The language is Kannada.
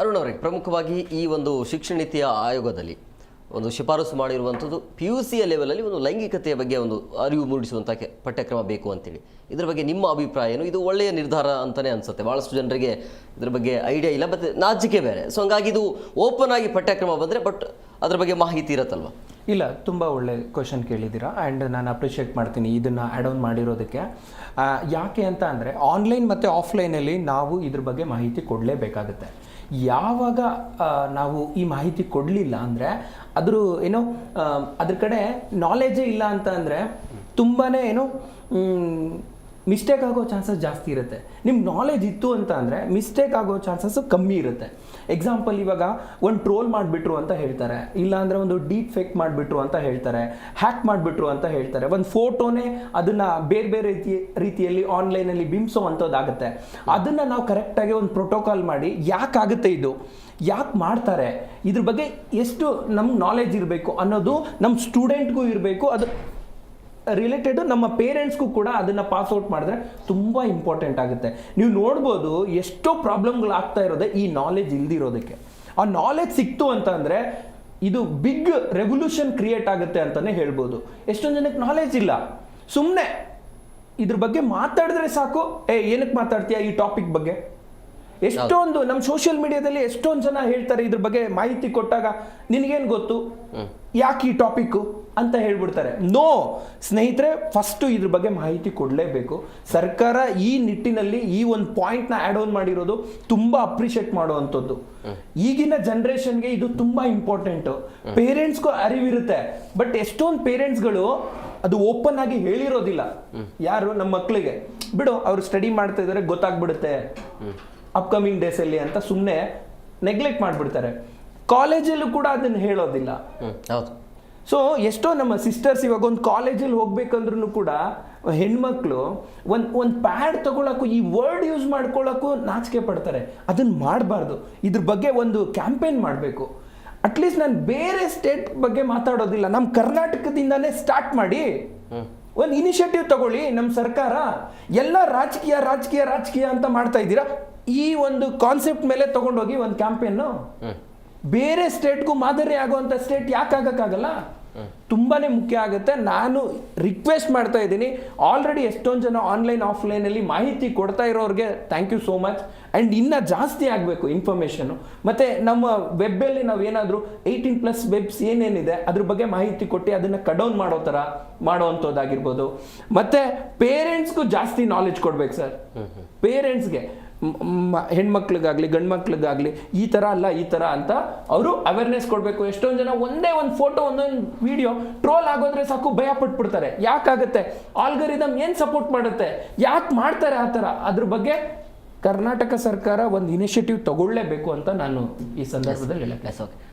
ಅರುಣ್ ಅವರೇ, ಪ್ರಮುಖವಾಗಿ ಈ ಒಂದು ಶಿಕ್ಷಣ ನೀತಿಯ ಆಯೋಗದಲ್ಲಿ ಒಂದು ಶಿಫಾರಸು ಮಾಡಿರುವಂಥದ್ದು ಪಿ ಯು ಸಿಯ ಲೆವೆಲಲ್ಲಿ ಒಂದು ಲೈಂಗಿಕತೆಯ ಬಗ್ಗೆ ಒಂದು ಅರಿವು ಮೂಡಿಸುವಂಥ ಪಠ್ಯಕ್ರಮ ಬೇಕು ಅಂತೇಳಿ. ಇದ್ರ ಬಗ್ಗೆ ನಿಮ್ಮ ಅಭಿಪ್ರಾಯ ಏನು ಇದು ಒಳ್ಳೆಯ ನಿರ್ಧಾರ ಅಂತಲೇ ಅನಿಸುತ್ತೆ. ಭಾಳಷ್ಟು ಜನರಿಗೆ ಇದ್ರ ಬಗ್ಗೆ ಐಡಿಯಾ ಇಲ್ಲ ಮತ್ತು ನಾಚಿಕೆ ಬೇರೆ. ಸೊ ಹಂಗಾಗಿ ಇದು ಓಪನ್ ಆಗಿ ಪಠ್ಯಕ್ರಮ ಬಂದರೆ ಬಟ್ ಅದ್ರ ಬಗ್ಗೆ ಮಾಹಿತಿ ಇರತ್ತಲ್ವ? ಇಲ್ಲ, ತುಂಬ ಒಳ್ಳೆ ಕ್ವಶನ್ ಕೇಳಿದ್ದೀರಾ ಆ್ಯಂಡ್ ನಾನು ಅಪ್ರಿಷಿಯೇಟ್ ಮಾಡ್ತೀನಿ ಇದನ್ನು ಆ್ಯಡ್ ಆನ್ ಮಾಡಿರೋದಕ್ಕೆ. ಯಾಕೆ ಅಂತ ಅಂದರೆ ಆನ್ಲೈನ್ ಮತ್ತು ಆಫ್ಲೈನಲ್ಲಿ ನಾವು ಇದ್ರ ಬಗ್ಗೆ ಮಾಹಿತಿ ಕೊಡಲೇಬೇಕಾಗುತ್ತೆ. ಯಾವಾಗ ನಾವು ಈ ಮಾಹಿತಿ ಕೊಡಲಿಲ್ಲ ಅಂದರೆ ಅದ್ರ ಏನೋ ಅದ್ರ ಕಡೆ ನಾಲೆಜೇ ಇಲ್ಲ ಅಂತ ಅಂದರೆ ತುಂಬಾ ಏನೋ ಮಿಸ್ಟೇಕ್ ಆಗೋ ಚಾನ್ಸಸ್ ಜಾಸ್ತಿ ಇರುತ್ತೆ. ನಿಮ್ಮ ನಾಲೆಜ್ ಇತ್ತು ಅಂತ ಅಂದರೆ ಮಿಸ್ಟೇಕ್ ಆಗೋ ಚಾನ್ಸಸ್ ಕಮ್ಮಿ ಇರುತ್ತೆ. ಎಕ್ಸಾಂಪಲ್ ಇವಾಗ ಒಂದು ಟ್ರೋಲ್ ಮಾಡಿಬಿಟ್ರು ಅಂತ ಹೇಳ್ತಾರೆ. ಇಲ್ಲಾಂದರೆ ಒಂದು ಡೀಪ್ ಫೇಕ್ ಮಾಡಿಬಿಟ್ರು ಅಂತ ಹೇಳ್ತಾರೆ. ಹ್ಯಾಕ್ ಮಾಡಿಬಿಟ್ರು ಅಂತ ಹೇಳ್ತಾರೆ. ಒಂದು ಫೋಟೋನೇ ಅದನ್ನು ಬೇರೆ ಬೇರೆ ರೀತಿ, ರೀತಿಯಲ್ಲಿ ಆನ್ಲೈನಲ್ಲಿ ಬಿಂಬಿಸೋ ಅಂಥದ್ದಾಗುತ್ತೆ. ಅದನ್ನು ನಾವು ಕರೆಕ್ಟಾಗಿ ಒಂದು ಪ್ರೋಟೋಕಾಲ್ ಮಾಡಿ ಯಾಕಾಗುತ್ತೆ ಇದು? ಯಾಕೆ ಮಾಡ್ತಾರೆ? ಇದ್ರ ಬಗ್ಗೆ ಎಷ್ಟು ನಮ್ಗೆ ನಾಲೆಜ್ ಇರಬೇಕು ಅನ್ನೋದು ನಮ್ಮ ಸ್ಟೂಡೆಂಟ್ಗೂ ಇರಬೇಕು. ಅದು ರಿಲೇಟೆಡ್ ನಮ್ಮ ಪೇರೆಂಟ್ಸ್ಗೂ ಕೂಡ ಅದನ್ನ ಪಾಸ್ ಔಟ್ ಮಾಡಿದ್ರೆ ತುಂಬ ಇಂಪಾರ್ಟೆಂಟ್ ಆಗುತ್ತೆ. ನೀವು ನೋಡ್ಬೋದು ಎಷ್ಟೋ ಪ್ರಾಬ್ಲಮ್ಗಳು ಆಗ್ತಾ ಇರೋದೇ ಈ ನಾಲೆಜ್ ಇಲ್ದಿರೋದಕ್ಕೆ. ಆ ನಾಲೆಜ್ ಸಿಕ್ತು ಅಂತ ಅಂದರೆ ಇದು ಬಿಗ್ ರೆವಲ್ಯೂಷನ್ ಕ್ರಿಯೇಟ್ ಆಗುತ್ತೆ ಅಂತಲೇ ಹೇಳ್ಬೋದು. ಎಷ್ಟೊಂದು ಜನಕ್ಕೆ ನಾಲೆಜ್ ಇಲ್ಲ. ಸುಮ್ಮನೆ ಇದ್ರ ಬಗ್ಗೆ ಮಾತಾಡಿದ್ರೆ ಸಾಕು. ಏ, ಏನಕ್ಕೆ ಮಾತಾಡ್ತೀಯಾ ಈ ಟಾಪಿಕ್ ಬಗ್ಗೆ? ಎಷ್ಟೊಂದು ನಮ್ಮ ಸೋಷಿಯಲ್ ಮೀಡಿಯಾದಲ್ಲಿ ಎಷ್ಟೊಂದು ಜನ ಹೇಳ್ತಾರೆ ಇದ್ರ ಬಗ್ಗೆ ಮಾಹಿತಿ ಕೊಟ್ಟಾಗ ನಿನಗೇನು ಗೊತ್ತು? ಯಾಕೆ ಈ ಟಾಪಿಕ್ಕು ಅಂತ ಹೇಳ್ಬಿಡ್ತಾರೆ. ನೋ ಸ್ನೇಹಿತರೆ ಫಸ್ಟು ಇದ್ರ ಬಗ್ಗೆ ಮಾಹಿತಿ ಕೊಡಲೇಬೇಕು. ಸರ್ಕಾರ ಈ ನಿಟ್ಟಿನಲ್ಲಿ ಈ ಒಂದು ಪಾಯಿಂಟ್ನ ಆ್ಯಡ್ ಆನ್ ಮಾಡಿರೋದು ತುಂಬ ಅಪ್ರಿಷಿಯೇಟ್ ಮಾಡುವಂಥದ್ದು. ಈಗಿನ ಜನ್ರೇಷನ್ಗೆ ಇದು ತುಂಬ ಇಂಪಾರ್ಟೆಂಟು ಪೇರೆಂಟ್ಸ್ಗೂ ಅರಿವಿರುತ್ತೆ. ಬಟ್ ಎಷ್ಟೊಂದು ಪೇರೆಂಟ್ಸ್ಗಳು ಅದು ಓಪನ್ ಆಗಿ ಹೇಳಿರೋದಿಲ್ಲ. ಯಾರು? ನಮ್ಮ ಮಕ್ಕಳಿಗೆ ಬಿಡು ಅವ್ರು ಸ್ಟಡಿ ಮಾಡ್ತಾ ಇದ್ದಾರೆ ಗೊತ್ತಾಗ್ಬಿಡುತ್ತೆ. ಅಪ್ಕಮಿಂಗ್ ಡೇಸಲ್ಲಿ ಅಂತ ಸುಮ್ಮನೆ ನೆಗ್ಲೆಕ್ಟ್ ಮಾಡಿಬಿಡ್ತಾರೆ. ಕಾಲೇಜಲ್ಲೂ ಕೂಡ ಅದನ್ನು ಹೇಳೋದಿಲ್ಲ. ಹೌದು. ಸೊ ಎಷ್ಟೋ ನಮ್ಮ ಸಿಸ್ಟರ್ಸ್ ಇವಾಗ ಒಂದು ಕಾಲೇಜಲ್ಲಿ ಹೋಗ್ಬೇಕಂದ್ರೂ ಕೂಡ ಹೆಣ್ಮಕ್ಳು ಒಂದು ಒಂದು ಪ್ಯಾಡ್ ತಗೊಳಕ್ಕೂ ಈ ವರ್ಡ್ ಯೂಸ್ ಮಾಡ್ಕೊಳ್ಳೋಕ್ಕೂ ನಾಚಿಕೆ ಪಡ್ತಾರೆ. ಅದನ್ನು ಮಾಡಬಾರ್ದು. ಇದ್ರ ಬಗ್ಗೆ ಒಂದು ಕ್ಯಾಂಪೇನ್ ಮಾಡಬೇಕು. ಅಟ್ಲೀಸ್ಟ್ ನಾನು ಬೇರೆ ಸ್ಟೇಟ್ ಬಗ್ಗೆ ಮಾತಾಡೋದಿಲ್ಲ. ನಮ್ಮ ಕರ್ನಾಟಕದಿಂದಾನೇ ಸ್ಟಾರ್ಟ್ ಮಾಡಿ. ಒಂದು ಇನಿಷಿಯೇಟಿವ್ ತಗೊಳ್ಳಿ ನಮ್ಮ ಸರ್ಕಾರ. ಎಲ್ಲ ರಾಜಕೀಯ ರಾಜಕೀಯ ರಾಜಕೀಯ ಅಂತ ಮಾಡ್ತಾ ಇದ್ದೀರಾ? ಈ ಒಂದು ಕಾನ್ಸೆಪ್ಟ್ ಮೇಲೆ ತಗೊಂಡೋಗಿ ಒಂದು ಕ್ಯಾಂಪೇನು ಬೇರೆ ಸ್ಟೇಟ್ಗೂ ಮಾದರಿ ಆಗುವಂಥ ಸ್ಟೇಟ್ ಯಾಕೆ ಆಗೋಕ್ಕಾಗಲ್ಲ? ತುಂಬಾನೇ ಮುಖ್ಯ ಆಗುತ್ತೆ. ನಾನು ರಿಕ್ವೆಸ್ಟ್ ಮಾಡ್ತಾ ಇದ್ದೀನಿ. ಆಲ್ರೆಡಿ ಎಷ್ಟೊಂದು ಜನ ಆನ್ಲೈನ್ ಆಫ್ಲೈನಲ್ಲಿ ಮಾಹಿತಿ ಕೊಡ್ತಾ ಇರೋರಿಗೆ thank you so much and ಇನ್ನೂ ಜಾಸ್ತಿ ಆಗಬೇಕು ಇನ್ಫಾರ್ಮೇಷನು ಮತ್ತು ನಮ್ಮ ವೆಬ್ಬಲ್ಲಿ ನಾವು ಏನಾದರೂ ಏಯ್ಟೀನ್ ಪ್ಲಸ್ ವೆಬ್ಸ್ ಏನೇನಿದೆ ಅದ್ರ ಬಗ್ಗೆ ಮಾಹಿತಿ ಕೊಟ್ಟು ಅದನ್ನು ಕಡೌನ್ ಮಾಡೋ ಥರ ಮಾಡೋವಂಥದ್ದಾಗಿರ್ಬೋದು ಮತ್ತು ಪೇರೆಂಟ್ಸ್ಗೂ ಜಾಸ್ತಿ ನಾಲೆಜ್ ಕೊಡ್ಬೇಕು ಸರ್. ಪೇರೆಂಟ್ಸ್ಗೆ ಹೆಣ್ಮಕ್ಳಿಗಾಗ್ಲಿ ಗಂಡು ಮಕ್ಳಿಗಾಗ್ಲಿ ಈ ಥರ ಅಲ್ಲ ಈ ಥರ ಅಂತ ಅವರು ಅವೇರ್ನೆಸ್ ಕೊಡಬೇಕು. ಎಷ್ಟೊಂದು ಜನ ಒಂದೇ ಒಂದು ಫೋಟೋ ಒಂದೊಂದು ವಿಡಿಯೋ ಟ್ರೋಲ್ ಆಗೋದ್ರೆ ಸಾಕು ಭಯ ಪಟ್ಬಿಡ್ತಾರೆ. ಯಾಕಾಗುತ್ತೆ? ಆಲ್ಗರಿದಮ್ ಏನು ಸಪೋರ್ಟ್ ಮಾಡುತ್ತೆ? ಯಾಕೆ ಮಾಡ್ತಾರೆ ಆ ಥರ ಅದ್ರ ಬಗ್ಗೆ ಕರ್ನಾಟಕ ಸರ್ಕಾರ ಒಂದು ಇನಿಷಿಯೇಟಿವ್ ತಗೊಳ್ಳೇಬೇಕು ಅಂತ ನಾನು ಈ ಸಂದರ್ಭದಲ್ಲಿ ಹೇಳಕ್ಕೆ